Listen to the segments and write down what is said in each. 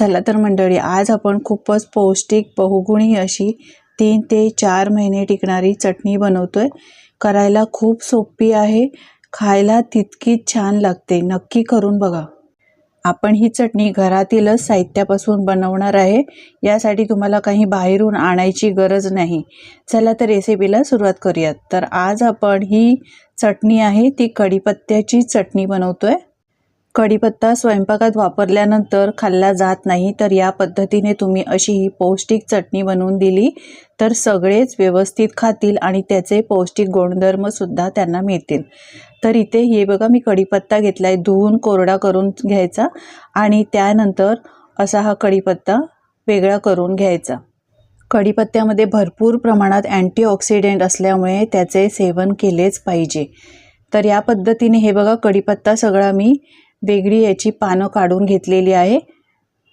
चला तर मंडळी आज आपण खूपच पौष्टिक बहुगुणी अशी तीन ते चार महिने टिकणारी चटणी बनवतोय. करायला खूप सोपी आहे. खायला तितकीच छान लागते. नक्की करून बघा. आपण ही चटणी घरातीलच साहित्यापासून बनवणार आहे. यासाठी तुम्हाला काही बाहेरून आणायची गरज नाही. चला तर रेसिपीला सुरुवात करूयात. तर आज आपण ही चटणी आहे ती कढीपत्त्याची चटणी बनवतोय. कढीपत्ता स्वयंपाकात वापरल्यानंतर खाल्ला जात नाही तर या पद्धतीने तुम्ही अशी ही पौष्टिक चटणी बनवून दिली तर सगळेच व्यवस्थित खातील आणि त्याचे पौष्टिक गुणधर्मसुद्धा त्यांना मिळतील. तर इथे हे बघा मी कढीपत्ता घेतला आहे धुवून कोरडा करून घ्यायचा आणि त्यानंतर असा हा कढीपत्ता वेगळा करून घ्यायचा. कढीपत्त्यामध्ये भरपूर प्रमाणात अँटीऑक्सिडेंट असल्यामुळे त्याचे सेवन केलेच पाहिजे. तर या पद्धतीने हे बघा कढीपत्ता सगळा मी वेगळी याची पानं काढून घेतलेली आहे.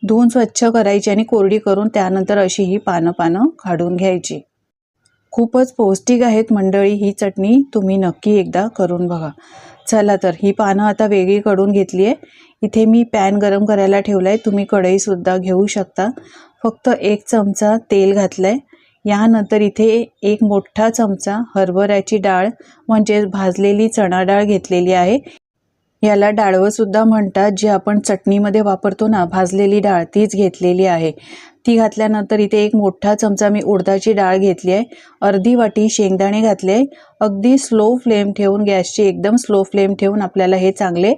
धुवून स्वच्छ करायची आणि कोरडी करून त्यानंतर अशी ही पानं पानं काढून घ्यायची. खूपच पौष्टिक आहेत मंडळी ही चटणी. तुम्ही नक्की एकदा करून बघा. चला तर ही पानं आता वेगळी काढून घेतली आहे. इथे मी पॅन गरम करायला ठेवला आहे तुम्ही कढईसुद्धा घेऊ शकता. फक्त एक चमचा तेल घातलं आहे यानंतर इथे एक मोठा चमचा हरभऱ्याची डाळ म्हणजेच भाजलेली चणा डाळ घेतलेली आहे. याला डाळवंसुद्धा म्हणतात जी आपण चटणीमध्ये वापरतो ना भाजलेली डाळ तीच घेतलेली आहे. ती घातल्यानंतर इथे एक मोठा चमचा मी उडदाची डाळ घेतली आहे. अर्धी वाटी शेंगदाणे घातले आहे. अगदी स्लो फ्लेम ठेवून गॅसची एकदम स्लो फ्लेम ठेवून आपल्याला हे चांगले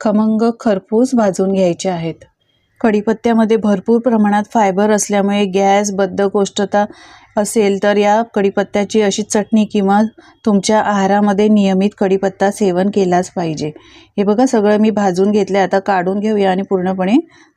खमंग खरपूस भाजून घ्यायचे आहेत. कढीपत्त्यामध्ये भरपूर प्रमाणात फायबर असल्यामुळे गॅस बद्धकोष्ठता असेल तर या कढीपत्त्याची अशी चटणी किंवा तुमच्या आहारामध्ये नियमित कढीपत्ता सेवन केलाच पाहिजे. हे बघा सगळं मी भाजून घेतले आता काढून घेऊया आणि पूर्णपणे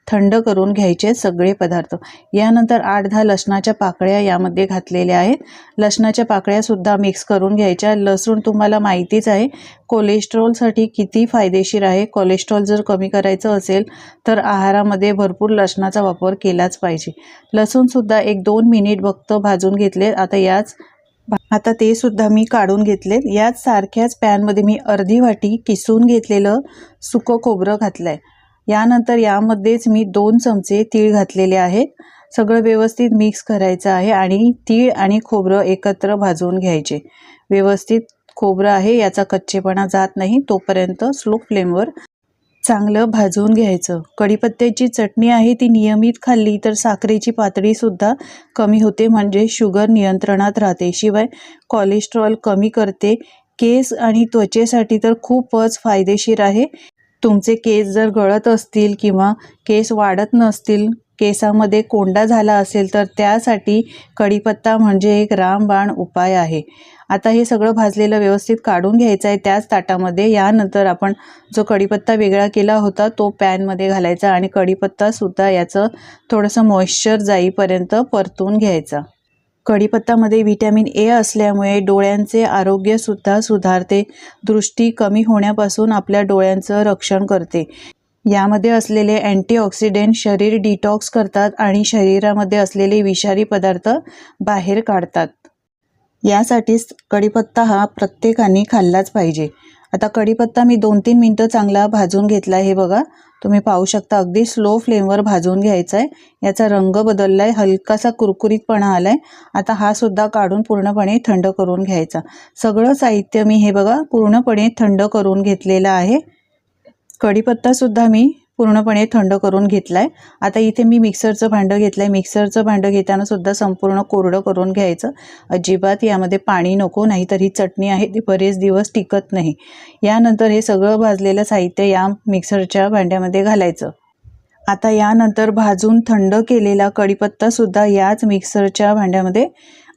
थंड करून घ्यायचे सगळे पदार्थ. यानंतर आठ दहा लसणाच्या पाकळ्या यामध्ये घातलेल्या आहेत. लसणाच्या पाकळ्यासुद्धा मिक्स करून घ्यायच्या. लसूण तुम्हाला माहितीच आहे कोलेस्ट्रॉलसाठी किती फायदेशीर आहे. कोलेस्ट्रॉल जर कमी करायचं असेल तर आहारामध्ये भरपूर लसणाचा वापर केलाच पाहिजे. लसूणसुद्धा एक दोन मिनिट फक्त भाजून घेतले. आता याच आता ते सुद्धा मी काढून घेतलेत. याच सारख्याच पॅनमध्ये मी अर्धी वाटी किसून घेतलेलं सुकं खोबरं घातलं आहे यानंतर यामध्येच मी दोन चमचे तीळ घातलेले आहेत. सगळं व्यवस्थित मिक्स करायचं आहे आणि तीळ आणि खोबरं एकत्र भाजवून घ्यायचे. व्यवस्थित खोबरं आहे याचा कच्चेपणा जात नाही तोपर्यंत स्लो फ्लेमवर चांगलं भाजून घ्यायचं. कढीपत्त्याची चटणी आहे ती नियमित खाल्ली तर साखरेची पातळीसुद्धा कमी होते म्हणजे शुगर नियंत्रणात राहते. शिवाय कोलेस्ट्रॉल कमी करते. केस आणि त्वचेसाठी तर खूपच फायदेशीर आहे. तुमचे केस जर गळत असतील किंवा केस वाढत नसतील केसामध्ये कोंडा झाला असेल तर त्यासाठी कढीपत्ता म्हणजे एक रामबाण उपाय आहे. आता हे सगळं भाजलेलं व्यवस्थित काढून घ्यायचं आहे. त्याच ताटामध्ये यानंतर आपण जो कढीपत्ता वेगळा केला होता तो पॅनमध्ये घालायचा आणि कढीपत्तासुद्धा याचं थोडंसं मॉइश्चर जाईपर्यंत परतून घ्यायचा. कढीपत्तामध्ये व्हिटॅमिन ए असल्यामुळे डोळ्यांचे आरोग्यसुद्धा सुधारते. दृष्टी कमी होण्यापासून आपल्या डोळ्यांचं रक्षण करते. यामध्ये असलेले अँटीऑक्सिडेंट शरीर डिटॉक्स करतात आणि शरीरामध्ये असलेले विषारी पदार्थ बाहेर काढतात. यासाठीच कढीपत्ता हा प्रत्येकाने खाल्लाच पाहिजे. आता कढीपत्ता मी दोन तीन मिनटं चांगला भाजून घेतला हे बघा. तुम्ही पाहू शकता अगदी स्लो फ्लेमवर भाजून घ्यायचा आहे याचा रंग बदलला आहे हलकासा कुरकुरीतपणा आला आहे आता हा सुद्धा काढून पूर्णपणे थंड करून घ्यायचा. सगळं साहित्य मी हे बघा पूर्णपणे थंड करून घेतलेलं आहे. कढीपत्तासुद्धा मी पूर्णपणे थंड करून घेतला आहे आता इथे मी मिक्सरचं भांडं घेतलं आहे मिक्सरचं भांडं घेताना सुद्धा संपूर्ण कोरडं करून घ्यायचं. अजिबात यामध्ये पाणी नको नाहीतर ही चटणी आहे ती बरेच दिवस टिकत नाही. यानंतर हे सगळं भाजलेलं साहित्य या मिक्सरच्या भांड्यामध्ये घालायचं. आता यानंतर भाजून थंड केलेला कढीपत्तासुद्धा याच मिक्सरच्या भांड्यामध्ये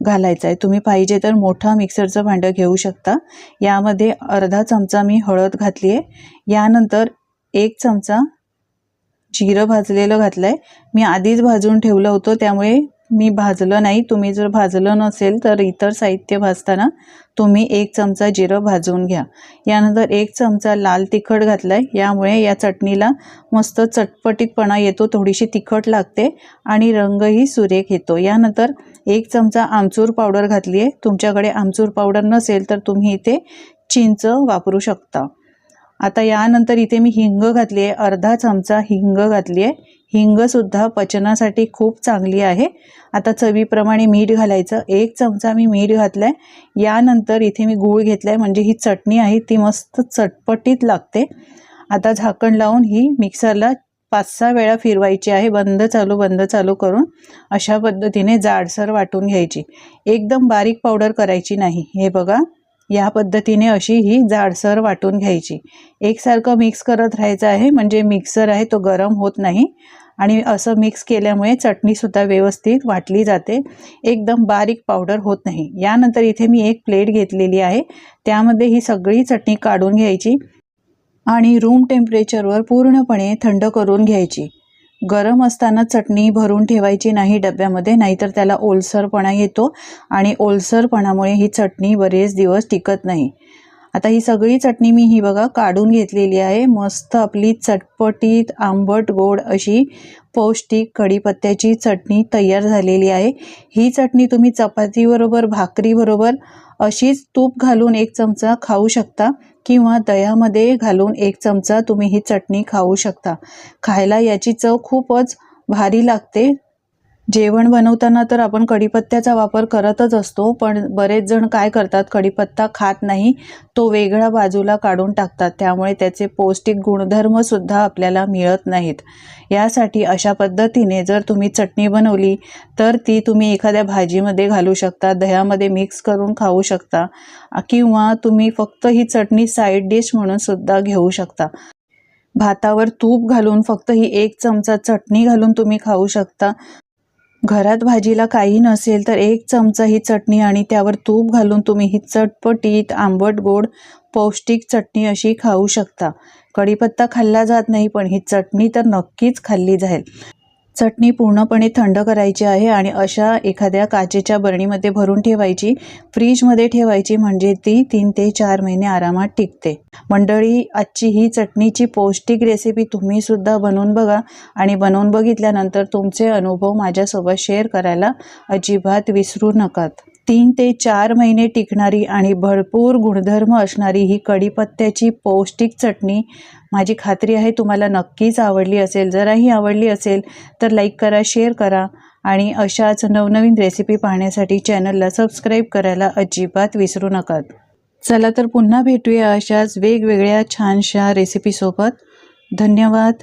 घालायचा आहे तुम्ही पाहिजे तर मोठा मिक्सरचं भांडं घेऊ शकता. यामध्ये अर्धा चमचा मी हळद घातली आहे यानंतर एक चमचा जिरं भाजलेलं घातलं आहे मी आधीच भाजून ठेवलं होतं त्यामुळे मी भाजलं नाही. तुम्ही जर भाजलं नसेल तर इतर साहित्य भाजताना तुम्ही एक चमचा जिरं भाजून घ्या. यानंतर एक चमचा लाल तिखट घातला आहे यामुळे या चटणीला मस्त चटपटीतपणा येतो थोडीशी तिखट लागते आणि रंगही सुरेख येतो. यानंतर एक चमचा आमचूर पावडर घातली आहे तुमच्याकडे आमचूर पावडर नसेल तर तुम्ही इथे चिंच वापरू शकता. आता यानंतर इथे मी हिंग घातली आहे अर्धा चमचा हिंग घातली आहे हिंगसुद्धा पचनासाठी खूप चांगली आहे. आता चवीप्रमाणे मीठ घालायचं. एक चमचा मी मीठ घातलं आहे यानंतर इथे मी गूळ घेतला आहे म्हणजे ही चटणी आहे ती मस्त चटपटीत लागते. आता झाकण लावून ही मिक्सरला पाच सहा वेळा फिरवायची आहे. बंद चालू बंद चालू करून अशा पद्धतीने जाडसर वाटून घ्यायची. एकदम बारीक पावडर करायची नाही. हे बघा. या पद्धतीने अशी ही जाडसर वाटून घ्यायची. एकसारखं मिक्स करत राहायचं आहे म्हणजे मिक्सर आहे तो गरम होत नाही. आणि असं मिक्स केल्यामुळे चटणीसुद्धा व्यवस्थित वाटली जाते. एकदम बारीक पावडर होत नाही. यानंतर इथे मी एक प्लेट घेतलेली आहे. त्यामध्ये ही सगळी चटणी काढून घ्यायची आणि रूम टेम्परेचरवर पूर्णपणे थंड करून घ्यायची. गरम असताना चटणी भरून ठेवायची नाही डब्यामध्ये नाहीतर त्याला ओलसरपणा येतो आणि ओलसरपणामुळे ही चटणी बरेच दिवस टिकत नाही. आता ही सगळी चटणी मी ही बघा काढून घेतलेली आहे. मस्त आपली चटपटीत आंबट गोड अशी पौष्टिक कढीपत्त्याची चटणी तयार झालेली आहे. ही चटणी तुम्ही चपातीबरोबर भाकरीबरोबर अशीच तूप घालून एक चमचा खाऊ शकता किंवा दह्यामध्ये घालून एक चमचा तुम्ही ही चटणी खाऊ शकता. खायला याची चव खूपच भारी लागते. जेवण बनवताना तर आपण कढीपत्त्याचा वापर करतच असतो पण बरेच जण काय करतात कढीपत्ता खात नाही तो वेगळ्या बाजूला काढून टाकतात. त्यामुळे त्याचे पौष्टिक गुणधर्मसुद्धा आपल्याला मिळत नाहीत. यासाठी अशा पद्धतीने जर तुम्ही चटणी बनवली तर ती तुम्ही एखाद्या भाजीमध्ये घालू शकता दह्यामध्ये मिक्स करून खाऊ शकता किंवा तुम्ही फक्त ही चटणी साईड डिश म्हणून सुद्धा घेऊ शकता. भातावर तूप घालून फक्त ही एक चमचा चटणी घालून तुम्ही खाऊ शकता. घरात भाजीला काही नसेल तर एक चमचा ही चटणी आणि त्यावर तूप घालून तुम्ही ही चटपटीत आंबट गोड पौष्टिक चटणी अशी खाऊ शकता. कढीपत्ता खाल्ला जात नाही पण ही चटणी तर नक्कीच खाल्ली जाईल. चटणी पूर्णपणे थंड करायची आहे आणि अशा एखाद्या काचेच्या बरणीमध्ये भरून ठेवायची फ्रीजमध्ये ठेवायची म्हणजे ती तीन ते चार महिने आरामात टिकते. मंडळी आजची ही चटणीची पौष्टिक रेसिपी तुम्ही सुद्धा बनवून बघा आणि बनवून बघितल्यानंतर तुमचे अनुभव माझ्यासोबत शेअर करायला अजिबात विसरू नकात. तीन ते चार महिने टिकणारी आणि भरपूर गुणधर्म असणारी ही कढीपत्त्याची पौष्टिक चटणी माझी खात्री आहे तुम्हाला नक्कीच आवडली असेल. जराही आवडली असेल तर लाईक करा शेअर करा आणि अशाच नवनवीन रेसिपी पाहण्यासाठी चॅनलला सबस्क्राईब करायला अजिबात विसरू नका. चला तर पुन्हा भेटूया अशाच वेगवेगळ्या छानशा रेसिपीसोबत धन्यवाद.